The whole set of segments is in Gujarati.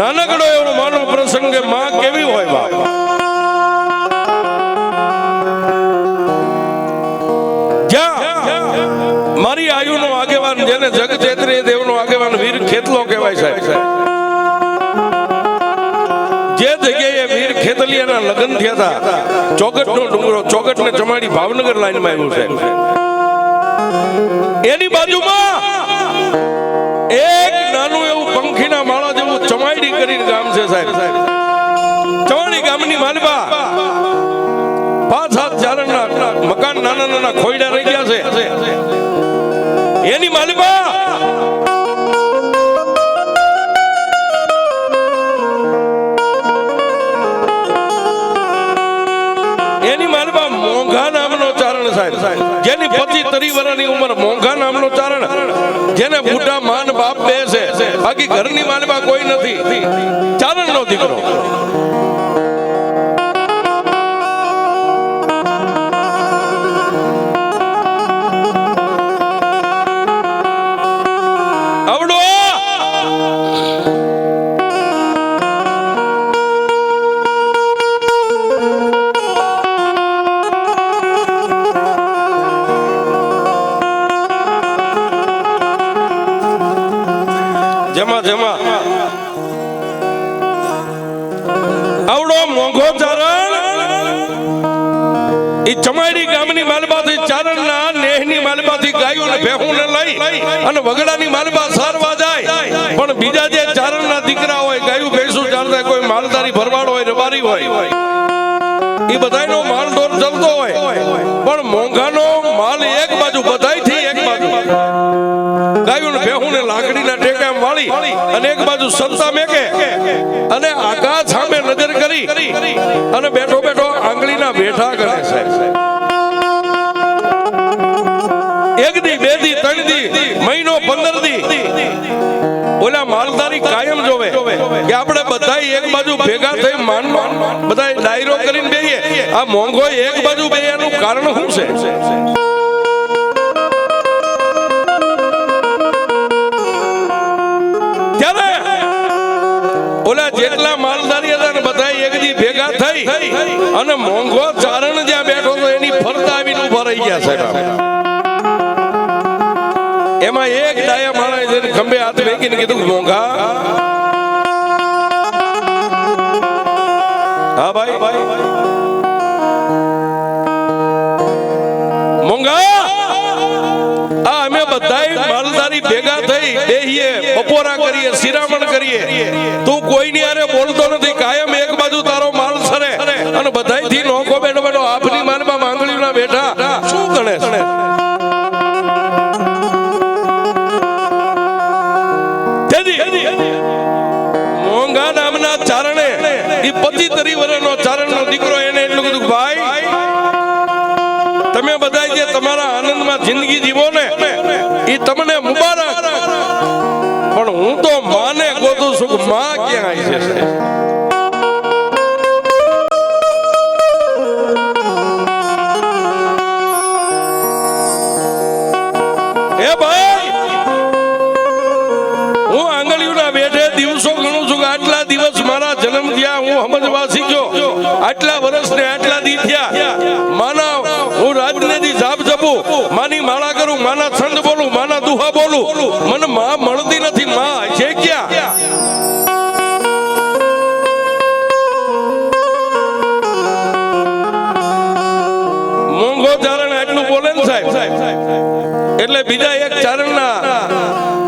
નાનકડો એવો માનવ પ્રસંગે માં કેવી હોય બાપ? મારી આયુનો આગેવાન જેને જગ ચેતરી દેવનો આગેવાન વીર ખેતલો કહેવાય સાહેબ. જે જગ્યાએ વીર ખેતલિયાના લગ્ન થયા હતા, ચોગટનો ડુંગરો ચોગટ ને ચમાડી ભાવનગર લાઈનમાં આવ્યું છે. એની બાજુમાં કરીને છે સાહેબ ચવાણી ગામની માલબા પાંચ સાત ચારણના મકાન નાના નાના ખોયડા રહી ગયા છે. એની માલિબા સાહેબ જેની પચીસ ત્રીસ વર્ષની ઉંમર મોંઘા નામનો ચારણ. જેને બુઢા માન બાપ બે છે. બાકી ઘરની માલિબા કોઈ નથી. ચારણનો દીકરો. અને વગડાની માલબા સારવા જાય. પણ બીજા જે ચારણના દીકરા હોય, ગાયું, ભેંસું ચારતા કોઈ માલધારી ભરવાડ હોય, રબારી હોય, એ બધાયનો માલ ઢોર ચાલતો હોય. પણ મોંઘાનો માલ એક બાજુ, બધાયથી એક બાજુ. ગાયું ભેહું ને લાકડીના ટેકા વાળી અને એક બાજુ સંતા મેકે અને આકાશ સામે નજર કરી અને બેઠો બેઠો આંગળીના બેઠા કરે છે. ઓલા માલધારી કાયમ જોવે કે આપણે બધા એક બાજુ ભેગા થઈ માન બધા ડાયરો કરીને બેહીએ. આ મોંઘો એક બાજુ બે કારણ શું છે? જેટલા માલધારી હતા ને બધા એકજી ભેગા થઈ અને મોંઘો ચારણ જ્યાં બેઠો તો એની ફરતા આવીને ઊભા રહી ગયા સાહેબ. એમાં એક ડાયા માણસ ખંભે હાથ વેકીને કીધું મોંઘા હા ભાઈ. મોંઘા? આ અમે બધાય માલધારી ભેગા થઈ બેહીએ, બપોરા કરીએ, શિરામણ કરીએ. તું કોઈની અરે બોલતો નથી, કાયમ એક બાજુ તારો માલ સરે. અને બધાયથી નોકો બેઠો બેઠો આપની માનમાં માંગણીના બેઠા. શું ગણે ઈ પચી તરી વર્ષનો ચારણનો દીકરો એને એટલું કીધું ભાઈ, તમે બધા જે તમારા આનંદમાં જિંદગી જીવો ને એ તમને મુબારક. પણ હું તો માને ગોતું છું માં ક્યાં આવી છે એ ભાઈ આટલા વર્ષ ને આટલા દી થયા. માના હું રાજનીતિ જાપ જપું માની માળા કરું, માના છંદ બોલું, માના દુહા બોલું. મને માં મળતી નથી, માં છે ક્યાં? મોંઘો ચારણ આટલું બોલે ને સાહેબ. એટલે બીજા એક ચારણના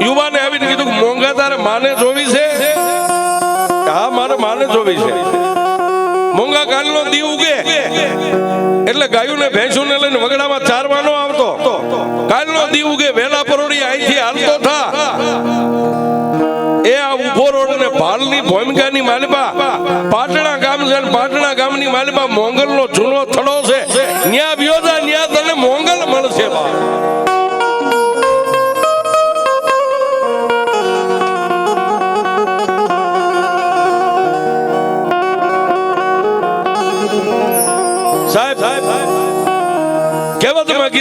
યુવાને આવીને કીધું મોંઘા તારે માને જોવી છે? હા, મારે માને જોવી છે. મોંઘા કાલનો દી ઉગે. એટલે ગાયું ને ભેંસું ને લઈને વગડામાં ચારવાનો આવતો. કાલનો દી ઉગે, વેલા પરોડી અહીંથી હાલતો થા. એ આ ઊભો રોડ ને ભાલની ભોમિકાની માલિબા. પાટણા ગામ છે પાટણા ગામની માલિબા મોંગલનો જૂનો થડો છે. ન્યા વ્યોજા, ન્યા તને મોંગલ મળશે બા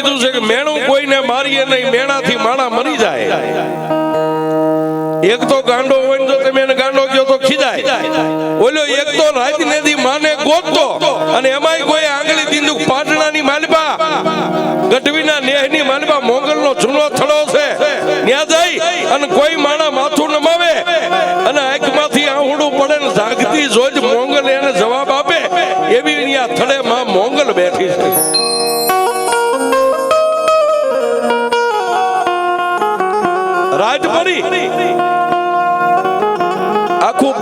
કીધું છે કે મેણું કોઈને મારીએ નહીં, મેણાથી માણા મરી જાય. એક તો ગાંડો હોય જો તમે એને ગાંડો કયો તો ખીજાય. ઓલો એક તો રાજનેદી માને ગોતતો અને એમાંય કોઈ આંગળી દીંદુક પાટણાની માલબા, ગઢવીના નેહની માલબા મોગલનો જૂનો થડો છે. ત્યાં જઈ અને કોઈ માણા માથું નમાવે અને આંખમાંથી આહુડું પડે ને જાગતી જોજ મોંગલ એને જવાબ આપે. એવી અહીંયા થડે માં મોંગલ બેઠી છે.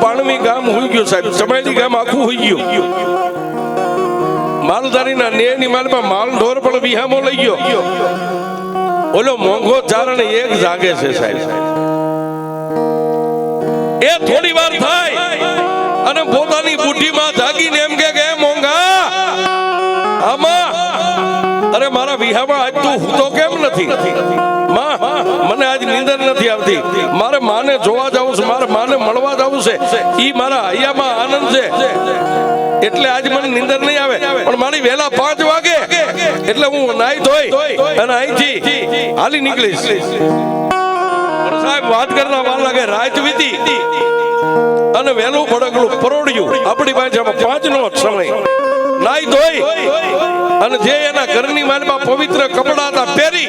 પાણવી ગામ હોઈ ગયું સાહેબ. ચમેલી ગામ આખું હોઈ ગયું. માલધારીના નેની માલમાં માલ ઢોર પણ વિહામો લઈ ગયો. ઓલો મોંઘો ચારણ એક જાગે છે સાહેબ. એ થોડી વાર થાય અને પોતાની બુદ્ધિમાં જાગીને મારા વિહામાં આજ તું હૂતો કેમ નથી? માં, મને આજ નીંદર નથી આવતી. મારે માને જોવા જવું છે, મારે માને મળવા જવું છે. ઈ મારા હૈયામાં આનંદ છે. એટલે આજ મને નીંદર નહીં આવે. પણ મારી વહેલા પાંચ વાગે એટલે હું નાઈ ધોઈ અને અહીંથી હાલી નીકળીશ. સાહેબ, વાત કરતા વાર લાગે રાત વીતી અને વહેલું ભડકલું પરોડ્યું આપણી પાસે પાંચ નો સમય. નાઈ ધોઈ. અને જે એના ઘરની માલમાં પવિત્ર કપડા હતા, પહેરી.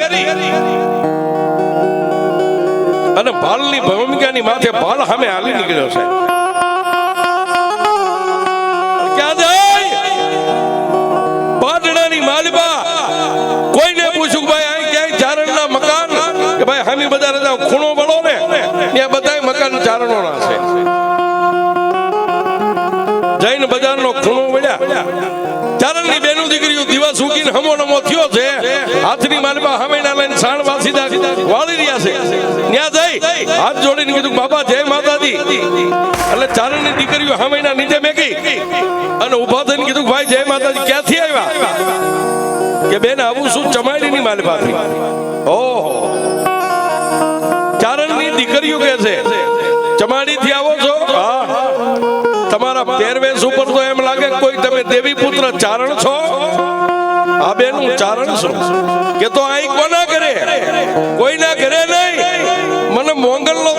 અને ભાલની ભૂમિકાની માથે ભાલ સામે હાલી નીકળ્યો છે. ક્યાં જાય? પાટણાની માલબા કોઈને પૂછ્યું, ભાઈ, અહીં ક્યાંય ચારણના મકાન? કે, ભાઈ હામી બજારે જાઓ ખૂણો બળો ને. ત્યાં બધાય મકાન ચારણોના છે. જૈન બજારનો ખૂણો વળ્યા. ચારણની બેનું દીકરીઓ દિવસ ઉગીને હમો નમો થયો છે. હાથની માલમાં હમેણા લઈને સાણ વાસીદા વાળી રહ્યા છે. ત્યાં જઈ, હાથ જોડીને કીધું, બાબા, જય માતાજી. એટલે ચારણની દીકરીઓ હમેણા નીચે મેકી અને ઊભા થઈને કીધું, ભાઈ, જય માતાજી, ક્યાંથી આવ્યા? કે બેન, આવું શું ચમાડીની માલમાંથી ઓહો. ચારણની દીકરીઓ કે છે ચમાડીથી આવો છો? તમારા પહેરવેશ ઉપર તો એમ લાગે કોઈ તમે દેવી પુત્ર ચારણ છો? આ બેન ચારણ છો. કે તો અહીં કોના કરે કોઈના ઘરે નહીં. મને મોંગલ નો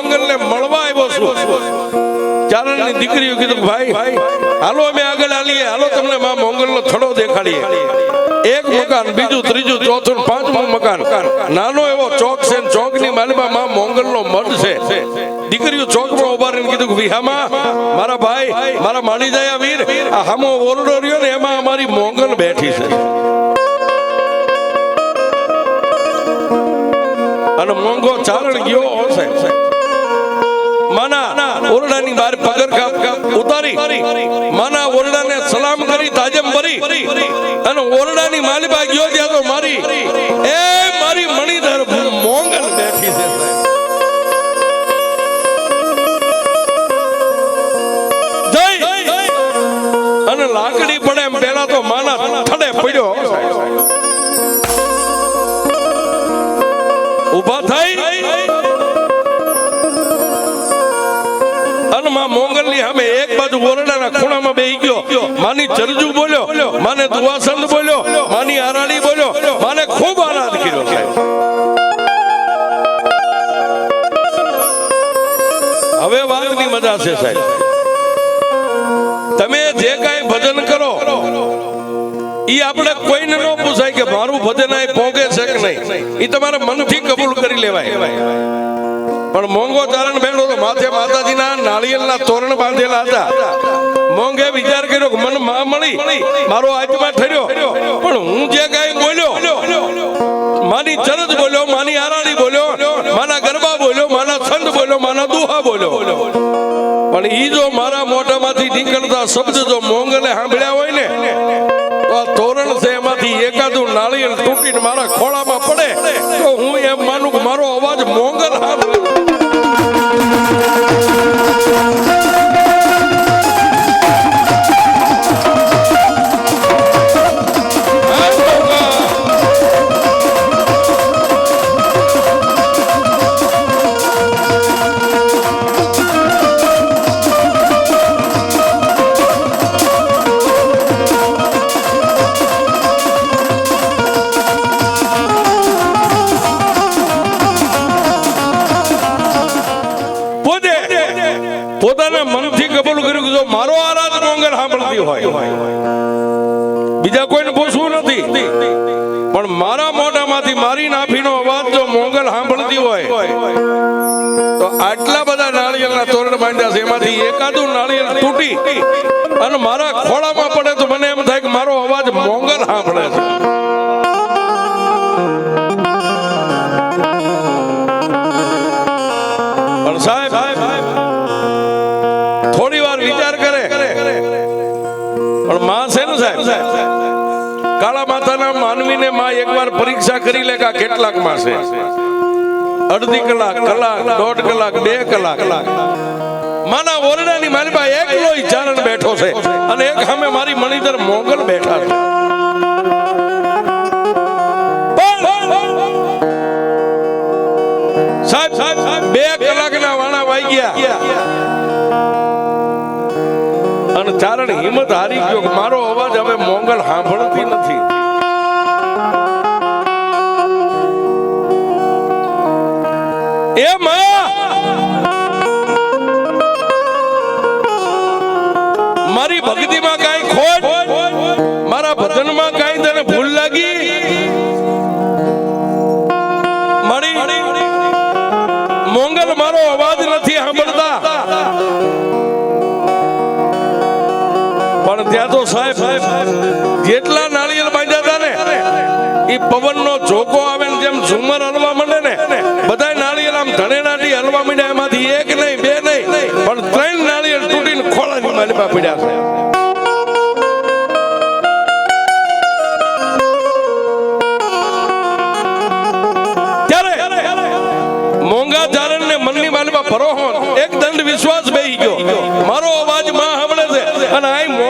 મોંગલ ને મળવા આવ્યો છું. ચારણની દીકરીઓ કીધું, ભાઈ, હાલો અમે આગળ હાલીએ. હાલો તમને માં મોંગલ નો થડો દેખાડીએ. એક મકાન, બીજું, ત્રીજું, ચોથું પાંચમું મકાન. નાનો એવો ચોક છે ચોક ચોકની માલમાં માં મોંગલ નો મઢ છે. દીકરીઓ ચોકમાં ઊભા રહીને કીધું વિહામાં મારા ભાઈ, મારા માણી જાય વીર, આ હામો ઓરડો રહ્યો ને એમાં અમારી મોંગલ બેઠી છે. અને મોંઘો ચારણ ગયો હશે માના ઓરડાની બહાર પગરખા ઉતારી. માના ઓરડાને સલામ કરી તાજમ ભરી. અને ઓરડાની માલિબા ગયો ત્યાં તો મારી. એક બાજુ ઓરડાના ખૂણામાં બેહી ગયો. માની ચરજુ બોલ્યો, માને દુવાસંદ બોલ્યો, માની આરાડી બોલ્યો, માને ખૂબ આનંદ કર્યો સાહેબ. હવે વાતની મજા છે સાહેબ. તમે જે કાંઈ ભજન કરો એ આપણે કોઈને ન પૂછાય કે મારું ભજન આ પોગે છે કે નહીં. એ તમારે મનથી કબૂલ કરી લેવાય. પણ મોંઘો ચારણ બેઠો તો માથે માતાજીના નાળિયેરના તોરણ બાંધેલા હતા. મોંઘે વિચાર કર્યો મનમાં મળી, મારો આત્મા ઠર્યો. પણ હું જે કાંઈ બોલ્યો માની ચરજ બોલ્યો માની આરાણી બોલ્યો માના ગરબા બોલ્યો માના છંદ બોલ્યો માના દુહા બોલ્યો. પણ ઈ જો મારા મોઢામાંથી નીકળતા શબ્દ જો મોંઘને સાંભળ્યા હોય ને તોરણ છે એમાંથી એકાદું નાળિયેર તૂટીને મારા ખોળામાં પડે. તો હું એમ માનું કે મારો અવાજ મોંગલ સાંભળે બીજા કોઈને પૂછવું નથી. પણ મારા મોઢામાંથી મારી નાફીનો અવાજ જો મોંગલ સાંભળતી હોય, તો આટલા બધા નાળિયેરના તોરણ બાંધ્યા છે. એમાંથી એકાદું નાળિયેર તૂટી અને મારા ખોળામાં પડે તો મને એમ થાય કે મારો અવાજ મોંગલ સાંભળે છે. સાહેબ કાળા માતાના માનવીને માં એકવાર પરીક્ષા કરી લે કેટલાકમાં છે? અડધી કલાક કલાક, દોઢ કલાક, બે કલાક. માના ઓરડાની માલિબા એકલો ચારણ બેઠો છે અને એક સામે મારી મણિધર મોગલ બેઠા છે. સાહેબ સાહેબ બે કલાકના વાણા વાઈ ગયા હિંમત હારી ગયો મારો અવાજ હવે મોંગલ સાંભળતી નથી. એ મારી ભક્તિમાં કાંઈ ખોટ સાહેબ જેટલા નાળિયેર બાંધ્યા હતા ને એ પવનનો ઝોકો આવે ને જેમ ઝુમર હલવા માંડે ને બધા નાળિયેર આમ ધણેનાથી હલવા માંડ્યા, એમાંથી એક નહીં, બે નહીં, પણ ત્રણ નાળિયેર તૂટીને ખોળાની માલિપા પડ્યા છે.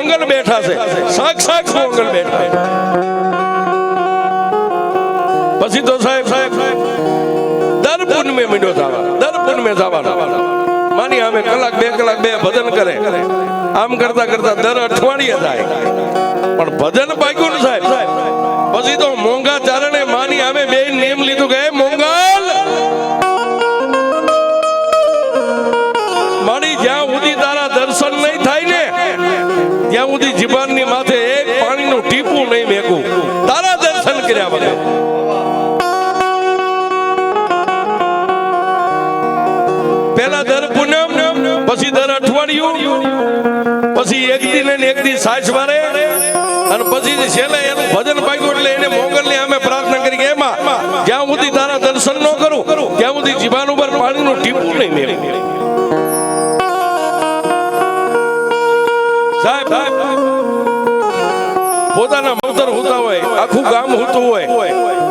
મોંગલ બેઠા છે સાક્ષાત મોંગલ બેઠા પછી તો સાહેબ સાહેબ દર પૂનમે મીંડો થવા દર પૂનમે થવાનો માની અમે કલાક, બે કલાક, બે ભજન કરે. આમ કરતા કરતા દર અઠવાડિયે થાય. પણ ભજન પાક્યું ને સાહેબ પછી તો મોંઘા ચારણે માની અમે બે નેમ લીધું કે, "એ સુધી જીવનની માથે એક પાણીનું ટીપું નહીં મેકું. તારા દર્શન કર્યા વગર. પેલા દર પૂનમ, પછી દર અઠવાડિયું, પછી એક દી ને એક દી સાસ વારે અને પછી છેલ્લે એનું ભજન પાક્યું એટલે એને મોગલ ને અમે પ્રાર્થના કરી એમાં, જ્યાં સુધી તારા દર્શન ન કરું, ત્યાં સુધી જીવાન ઉપર પાણીનું ટીપું નહીં મેળવું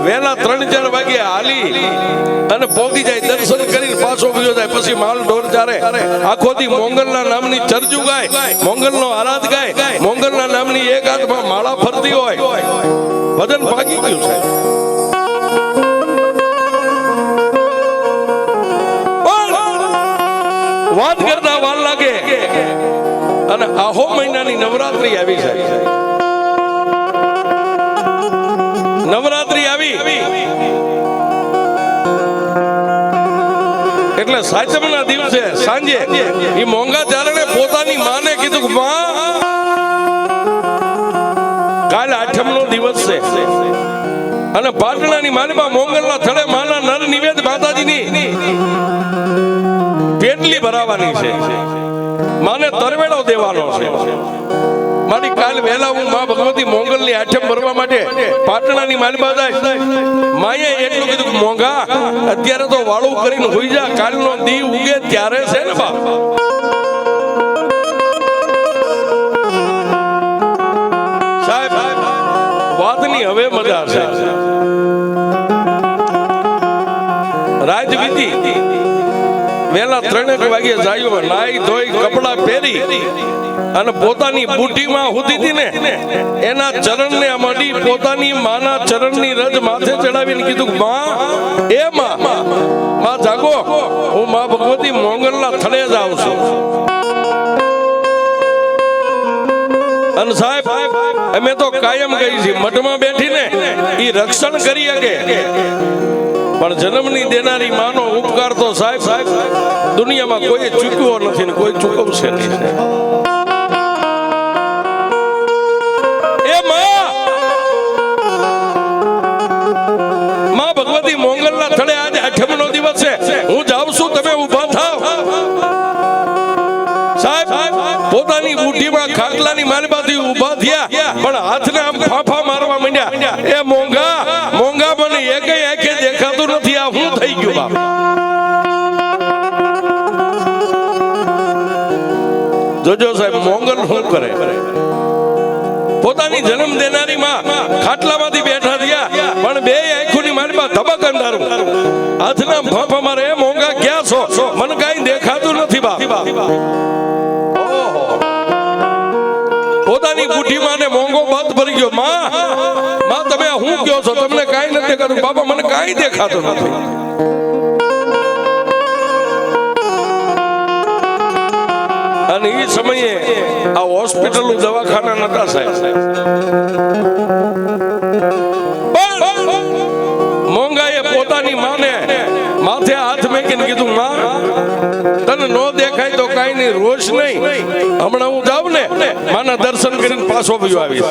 વહેલા ત્રણ ચાર વાગે હાલી અને પોગી જાય, દર્શન કરીને પાછો ગયો જાય, પછી માલ ઢોર ચારે. આખો દી મોંગલના નામની ચરજુ ગાય, મોંગલનો આરાધ ગાય, મોંગલના નામની એક હાથમાં માળા ફરતી હોય. ભજન ભાગી ગયું છે. વાત કરતા વાર લાગે. અને આહો મહિનાની નવરાત્રી આવી છે એટલે સાતમના દિવસે સાંજે એ મોંઘા ચારણે પોતાની માને કીધું કે, માં, કાલ આઠમનો દિવસ છે. અને પાટણાની માલિબા મોંગલના થડે માના નર નિવેદ માતાજીની પેટલી ભરાવાની છે. માને તરવેડો દેવાનો છે. મારી કાલ વહેલા હું મા ભગવતી મોંગલની આઠમ ભરવા માટે પાટણાની માલિબા જાય માએ એટલું કીધું મોંઘા, અત્યારે તો વાળું કરીને હોઈ જા, કાલનો દી ઉગે ત્યારે છે ને બાપ. સાહેબ, વાતની હવે મજા છે. રાત વીતી વેલા ત્રણેક વાગે જાયો નાઈ ધોઈ કપડા પહેરી અને પોતાની બુટીમાં હુતી ને એના ચરણને મળી પોતાની માના ચરણની રજ માથે ચડાવીને કીધું, માં, એ માં માં જાગો. હું માં ભગવતી મોંગલના થડે જ આવું છું. અને સાહેબ, અમે તો કાયમ ગઈ છીએ, મઠમાં બેઠીને એ રક્ષણ કરી શકે. પણ જન્મની દેનારી માનો ઉપકાર તો સાહેબ સાહેબ દુનિયામાં કોઈ ચૂકવો નથી ને કોઈ ચૂકવશે નહીં એ માં! ભગવતી મોંગલના થડે દિવસ છે. હું જાઉં છું, તમે ઊભા થાવ. સાહેબ, પોતાની બુઢીમાં ખાટલાની માલમાંથી ઊભા થયા, પણ હાથને આમ ફાફા મારવા માંડ્યા. એ મોંઘા મોંઘા જોજો સાહેબ મોંગલ શું કરે. પોતાની જન્મ દેનારી માં ખાટલામાંથી બેઠા થયા, પણ બે આંખોની પાસે ધબક અંધારું. હાથના ફાફા મારે એ મોંઘા ક્યાં છો? મને કાંઈ દેખાતું નથી બા પોતાની બુઢી માને મોંઘો બાદ ભરી ગયો. માં માં, તમે હું કયો છો? તમને કાંઈ નથી દેખાતું. બાબા મને કાંઈ દેખાતું નથી. અને એ સમયે આ હોસ્પિટલ દવાખાના નતા સાહેબ. મોંઘાએ પોતાની માને માથે હાથ મેકીને કીધું, માં, તને નો દેખાય તો કાઈ નહીં રોષ નહીં. હમણાં હું જાઉં ને, માના દર્શન કરીને પાછો બીજો આવી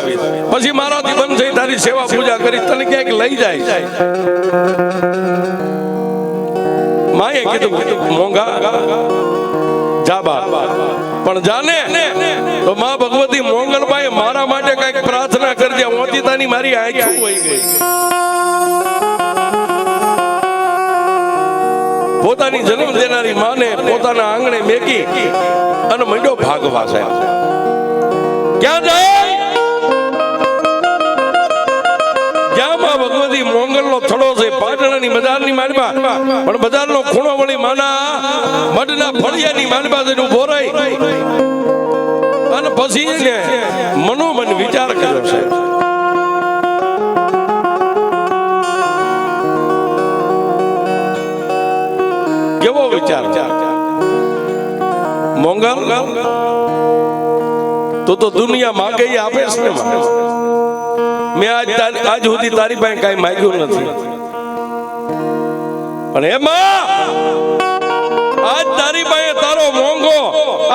પછી મારાથી બંધ થઈ તારી સેવા પૂજા કરી, તને ક્યાંક લઈ જાય. માએ કીધું, મોંઘા, જા બા પણ જાને, તો માં ભગવતી મોંગલભાઈ મારા માટે કંઈક પ્રાર્થના કરજે મોતીતાની મારી આંખો વહી ગઈ. પોતાની જન્મ દેનારી માને પોતાના આંગણે મેકી અને મંડ્યો ભાગવા સાહેબ. ક્યાં જાય? ક્યાં માં ભગવતી મોંગલનો થડો છે? બજારની માનબા પણ બજારનો ખૂણો વળી માના, મઢના ફળિયાની માલમાં જઈને ઊભો રહી અને પછી ને મનોમન વિચાર કર્યો છે. કેવો વિચાર? મોંગલ તો તો દુનિયા માગે આપે છે મેં આજ આજ સુધી તારી પાસે કાંઈ માંગ્યું નથી. પણ એમાં આજ તારી પાસે તારો મોંઘો,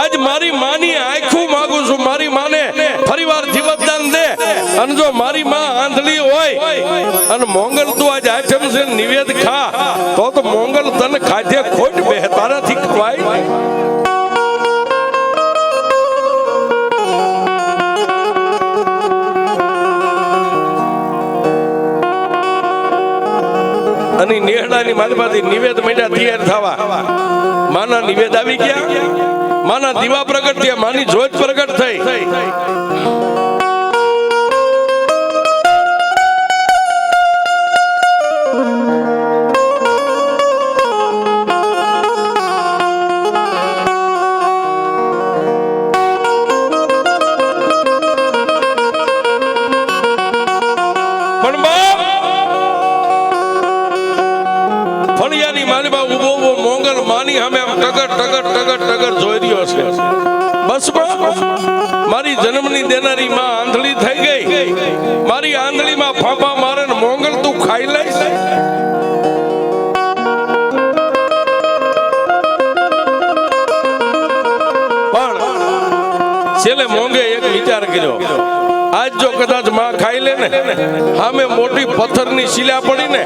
આજ મારી માની આખું માંગુ છું. મારી માને ફરીવાર જીવતદાન દે. અને જો મારી માં આંધળી હોય અને મોંગલ તું આજ આઈટમ છે નિવેદ ખા, તો તો મોંગલ તને ખાધે ખોટ બે. તારાથી ખવાય અને નેહડાની માલમાંથી નિવેદ મળ્યા તૈયાર થવા. માના નિવેદ આવી ગયા. માના દીવા પ્રગટ થયા. માની જોત પ્રગટ થઈ. મારી જન્મની દેનારી માં આંધળી થઈ ગઈ. મારી આંધળીમાં ફાંફા મારે મોંગલ તું ખાઈ લઈશ. પણ છેલ્લે મોંઘે એક વિચાર કર્યો. આજ જો કદાચમાં ખાઈ લે ને સામે મોટી પથ્થરની શિલા પડી ને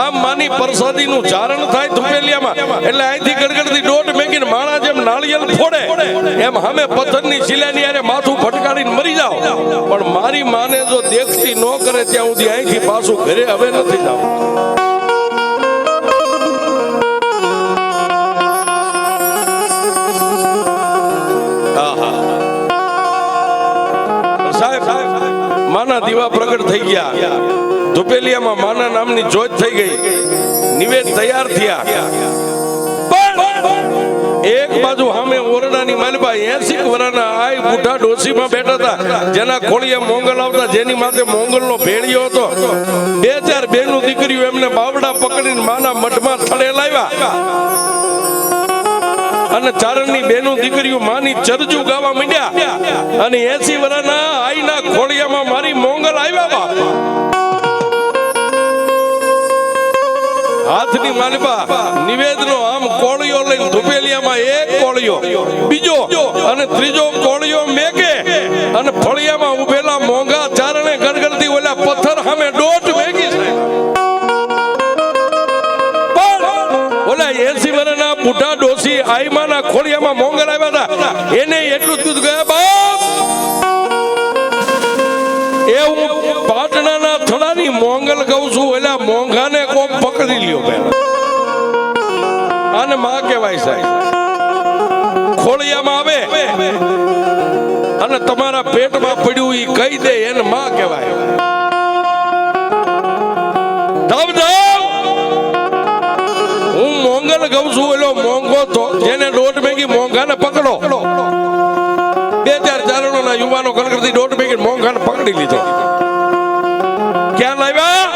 આમ માની પરસાદીનું ચારણ થાય ધુપેલિયામાં. એટલે અહીંથી ગડગડથી દોઢ મેગીને માણા જેમ નાળિયેર ફોડે. એમ હામે પથ્થરની શિલાની આરે માથું ફટકાડીને મરી જાવ પણ મારી માને જો દેખતી ન કરે, ત્યાં સુધી અહીંથી પાછું ઘરે હવે નથી જાવ. માના દીવા પ્રગટ થઈ ગયા. ધુપેલિયામાં માના નામની જોત થઈ ગઈ. નિવેદ તૈયાર થયા. એક બાજુ સામે ઓરડાની માલબા એસી વરાના આય બુઢા ડોસીમાં બેઠા હતા. જેના ખોળીએ મોંગલ આવતા, જેની માથે મોંગલનો ભેળિયો હતો. બે ચાર બેનું દીકરીઓ એમને બાવડા પકડીને માના મઠમાં થડે લાવ્યા. અને ચારણની બેનું દીકરીઓ માની ચરજુ ગાવા માંડ્યા. અને એસી વરાના આઈના ખોળિયામાં મારી મોંગલ આવ્યા બાપ હાથની માલિપા નિવેદનો આમ કોળિયો લઈને ધુપેલિયામાં એક કોળિયો બીજો અને ત્રીજો કોળિયો મેકે. અને ફળિયામાં ઉભેલા મોંઘા ચારણે ગડગડતી ઓલા પથ્થર સામે ડોટ મેકી આઈમાના ખોળિયામાં મોંગલ આવ્યા હતા. એને એટલું જ ગયા બાપ એ હું પાટણાના થડાની મોંગલ કહું છું, એટલે મોંઘાને કોક પકડી લ્યો પહેલા આને માં કહેવાય સાહેબ. ખોળિયામાં આવે અને તમારા પેટમાં પડ્યું એ કહી દે, એને માં કહેવાય. ધામ હું મોંગલ કહું છું એલો મોંઘો તો, જેને દોઢ મેગી મોંઘાને પકડો. બે ચાર ચારણોના યુવાનો કલકત્તી દોઢ મેગી મોંઘાને પકડી લીધો. ક્યાં લાવ્યા?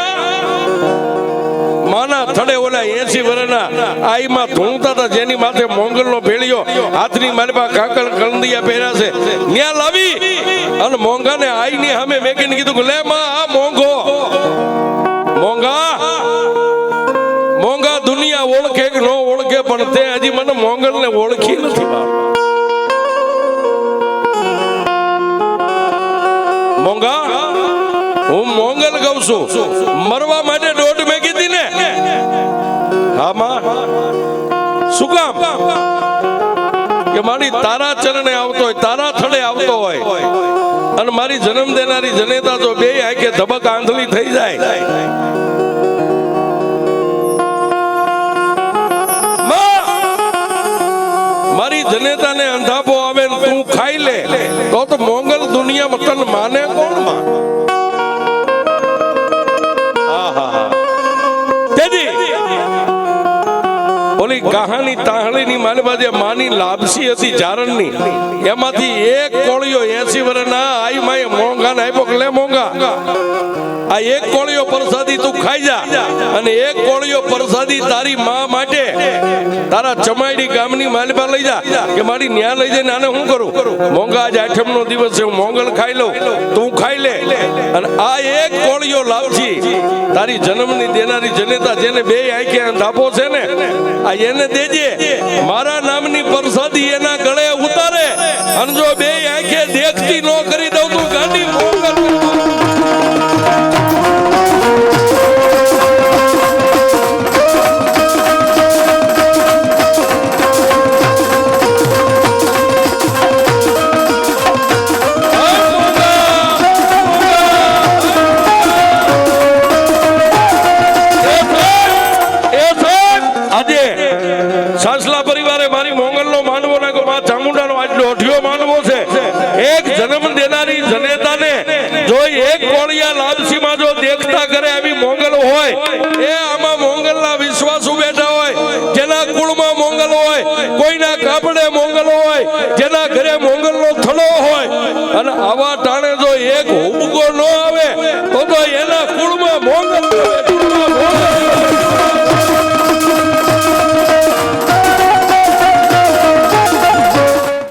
માના થડે ઓલા એસી વર્ષના આઈમાં ધૂણતા હતા, જેની માથે મોંગલનો ભેળિયો હાથની માલપા કાકલ કલંદિયા પહેર્યા છે. ન્યા લાવી અને મોંઘાને આઈની સામે મેકીને કીધું કે, લે માં, આ મોંઘા. મોંઘા? પણ તે હજી મને મોંગલને ઓળખી નથી મોંગા હું મોંગલ કહું છું. મરવા માટે દોઢ મેં કીધી ને. હા, માં. શું કામ? કે મારી તારા ચરણે આવતો હોય, તારા થડે આવતો હોય. અને મારી જન્મ દેનારી જનેતા જો બે આંખે ધબક આંધળી થઈ જાય જનેતાને અંધાપો આવે તું ખાઈ લે. તો તો મોંગલ દુનિયામાં મતન માને કોણમાં ઓલી કહાની તાહળીની મારી માની લાપસી હતી જારણની. એમાંથી એક કોળિયો એસી વર્ષના આઈ માએ મોંઘાને આપ્યો કે લે મોંઘા. આ એક કોળિયો પ્રસાદી તું ખાઈ જા. અને એક કોળિયો પ્રસાદી તારી માં માટે તારા ચમાઈડી ગામની માલપા લઈ જા. કે મારી ન્યા લઈ જઈને આને હું કરું? મોંઘા આજ આઠમ નો દિવસ છે, હું મોંગલ ખાઈ લઉં. તું ખાઈ લે. અને આ એક કોળિયો લાવજી. તારી જન્મની દેનારી જનેતા જેને બે આંખે ધાપો છે ને, આ એને દેજે. મારા નામની પરસાદી એના ગળે ઉતારે. અને જો બે આંખે દેખતી નો કરી દઉં તું ગાંડી